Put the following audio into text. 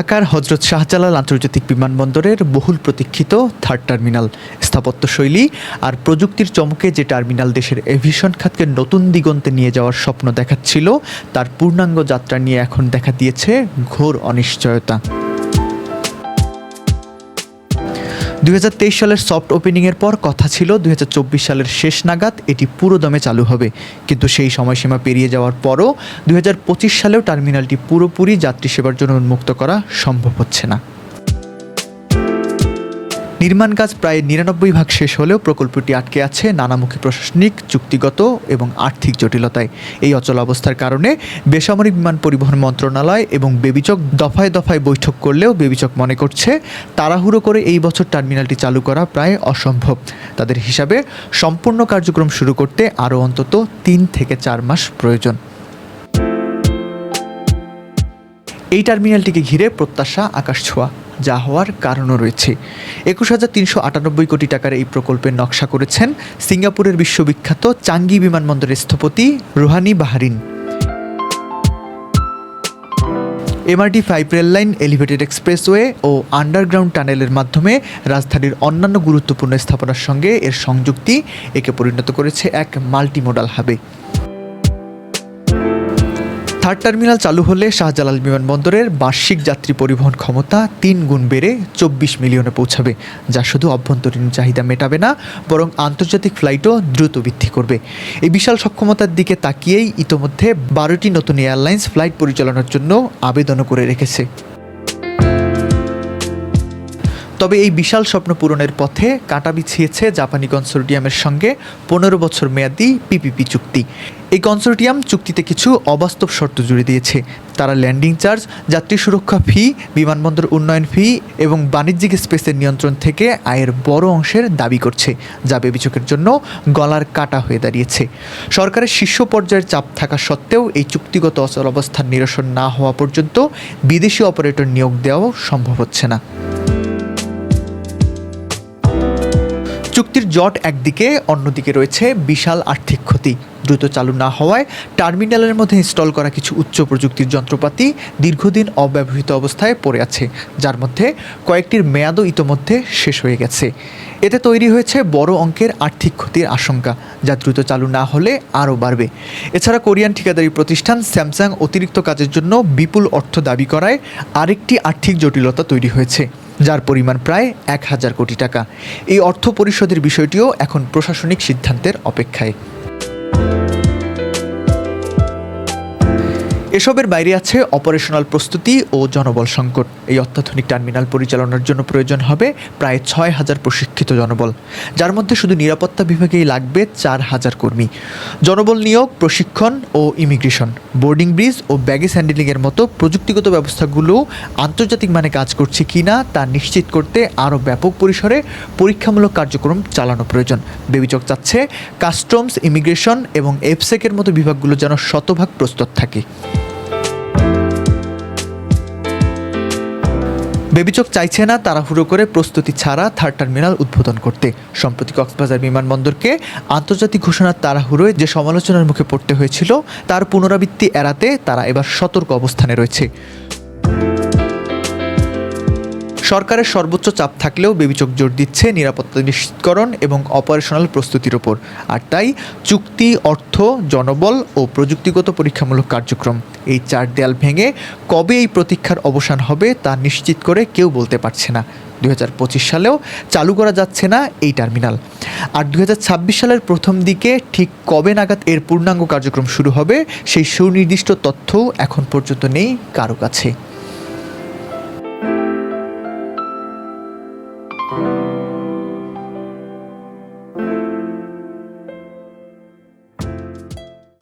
ঢাকার হজরত শাহজালাল আন্তর্জাতিক বিমানবন্দরের বহুল প্রতীক্ষিত থার্ড টার্মিনাল স্থাপত্যশৈলী আর প্রযুক্তির চমকে যে টার্মিনাল দেশের এভিশন খাতকে নতুন দিগন্তে নিয়ে যাওয়ার স্বপ্ন দেখাচ্ছিল, তার পূর্ণাঙ্গ যাত্রা নিয়ে এখন দেখা দিয়েছে ঘোর অনিশ্চয়তা। দুই হাজার তেইশ সালের সফট ওপেনিংয়ের পর কথা ছিল, দুই হাজার চব্বিশ সালের শেষ নাগাদ এটি পুরোদমে চালু হবে। কিন্তু সেই সময়সীমা পেরিয়ে যাওয়ার পরও দুই হাজার পঁচিশ সালেও টার্মিনালটি পুরোপুরি যাত্রী সেবার জন্য উন্মুক্ত করা সম্ভব হচ্ছে না। নির্মাণ কাজ প্রায় নিরানব্বই ভাগ শেষ হলেও প্রকল্পটি আটকে আছে নানামুখী প্রশাসনিক চুক্তিগত এবং আর্থিক জটিলতায়। এই অচল অবস্থার কারণে বেসামরিক বিমান পরিবহন মন্ত্রণালয় এবং বেবিচক দফায় দফায় বৈঠক করলেও বেবিচক মনে করছে, তাড়াহুড়ো করে এই বছর টার্মিনালটি চালু করা প্রায় অসম্ভব। তাদের হিসাবে সম্পূর্ণ কার্যক্রম শুরু করতে আরও অন্তত তিন থেকে চার মাস প্রয়োজন। এই টার্মিনালটিকে ঘিরে প্রত্যাশা আকাশ ছোঁয়া। যা হওয়ার কারণও রয়েছে। একুশ হাজার তিনশো আটানব্বই কোটি টাকার এই প্রকল্পের নকশা করেছেন সিঙ্গাপুরের বিশ্ববিখ্যাত চাঙ্গি বিমানবন্দরের স্থপতি Rohani Baharin. MRT five rail line, elevated expressway ও আন্ডারগ্রাউন্ড টানেলের মাধ্যমে রাজধানীর অন্যান্য গুরুত্বপূর্ণ স্থাপনার সঙ্গে এর সংযুক্তি একে পরিণত করেছে এক মাল্টিমোডাল হাবে। থার্ড টার্মিনাল চালু হলে শাহজালাল বিমানবন্দরের বার্ষিক যাত্রী পরিবহন ক্ষমতা তিন গুণ বেড়ে চব্বিশ মিলিয়নে পৌঁছাবে, যা শুধু অভ্যন্তরীণ চাহিদা মেটাবে না, বরং আন্তর্জাতিক ফ্লাইটও দ্রুত বৃদ্ধি করবে। এই বিশাল সক্ষমতার দিকে তাকিয়েই ইতোমধ্যে বারোটি নতুন এয়ারলাইন্স ফ্লাইট পরিচালনার জন্য আবেদনও করে রেখেছে। তবে এই বিশাল স্বপ্ন পূরণের পথে কাঁটা বিছিয়েছে জাপানি কনসোর্টিয়ামের সঙ্গে পনেরো বছর মেয়াদি পিপিপি চুক্তি। এই কনসোর্টিয়াম চুক্তিতে কিছু অবাস্তব শর্ত জুড়ে দিয়েছে। তারা ল্যান্ডিং চার্জ, যাত্রী সুরক্ষা ফি, বিমানবন্দর উন্নয়ন ফি এবং বাণিজ্যিক স্পেসের নিয়ন্ত্রণ থেকে আয়ের বড় অংশের দাবি করছে, যা বেবিচকের জন্য গলার কাটা হয়ে দাঁড়িয়েছে। সরকারের শীর্ষ পর্যায়ের চাপ থাকা সত্ত্বেও এই চুক্তিগত অচল অবস্থার নিরসন না হওয়া পর্যন্ত বিদেশি অপারেটর নিয়োগ দেওয়াও সম্ভব হচ্ছে না। চুক্তির জট একদিকে, অন্যদিকে রয়েছে বিশাল আর্থিক ক্ষতি। দ্রুত চালু না হওয়ায় টার্মিনালের মধ্যে ইনস্টল করা কিছু উচ্চ প্রযুক্তির যন্ত্রপাতি দীর্ঘদিন অব্যবহৃত অবস্থায় পড়ে আছে, যার মধ্যে কয়েকটির মেয়াদও ইতোমধ্যে শেষ হয়ে গেছে। এতে তৈরি হয়েছে বড় অঙ্কের আর্থিক ক্ষতির আশঙ্কা, যা দ্রুত চালু না হলে আরও বাড়বে। এছাড়া কোরিয়ান ঠিকাদারি প্রতিষ্ঠান স্যামসাং অতিরিক্ত কাজের জন্য বিপুল অর্থ দাবি করায় আরেকটি আর্থিক জটিলতা তৈরি হয়েছে। যার পরিমাণ প্রায় এক হাজার কোটি টাকা। এই অর্থ পরিশোধের বিষয়টিও এখন প্রশাসনিক সিদ্ধান্তের অপেক্ষায়। এসবের বাইরে আছে অপারেশনাল প্রস্তুতি ও জনবল সংকট। এই অত্যাধুনিক টার্মিনাল পরিচালনার জন্য প্রয়োজন হবে প্রায় ছয় হাজার প্রশিক্ষিত জনবল, যার মধ্যে শুধু নিরাপত্তা বিভাগেই লাগবে চার হাজার কর্মী। জনবল নিয়োগ, প্রশিক্ষণ ও ইমিগ্রেশন, বোর্ডিং ব্রিজ ও ব্যাগেজ হ্যান্ডেলিংয়ের মতো প্রযুক্তিগত ব্যবস্থাগুলো আন্তর্জাতিক মানে কাজ করছে কিনা তা নিশ্চিত করতে আরও ব্যাপক পরিসরে পরীক্ষামূলক কার্যক্রম চালানো প্রয়োজন। বেবিচক চাচ্ছে, কাস্টমস, ইমিগ্রেশন এবং এফসেকের মতো বিভাগগুলো যেন শতভাগ প্রস্তুত থাকে। বেবিচক চাইছে না তাড়াহুড়ো করে প্রস্তুতি ছাড়া থার্ড টার্মিনাল উদ্বোধন করতে। সম্প্রতি কক্সবাজার বিমানবন্দরকে আন্তর্জাতিক ঘোষণার তাড়াহুড়োয় যে সমালোচনার মুখে পড়তে হয়েছিল, তার পুনরাবৃত্তি এড়াতে তারা এবার সতর্ক অবস্থানে রয়েছে। সরকারের সর্বোচ্চ চাপ থাকলেও বেবিচক জোর দিচ্ছে নিরাপত্তা নিশ্চিতকরণ এবং অপারেশনাল প্রস্তুতির ওপর। আর তাই চুক্তি, অর্থ, জনবল ও প্রযুক্তিগত পরীক্ষামূলক কার্যক্রম এই চার দেয়াল ভেঙে কবে এই প্রতীক্ষার অবসান হবে তা নিশ্চিত করে কেউ বলতে পারছে না। দু হাজার পঁচিশ সালেও চালু করা যাচ্ছে না এই টার্মিনাল। আর দু হাজার ছাব্বিশ সালের প্রথম দিকে ঠিক কবে নাগাদ এর পূর্ণাঙ্গ কার্যক্রম শুরু হবে সেই সুনির্দিষ্ট তথ্য এখন পর্যন্ত নেই কারও কাছে। Thank you.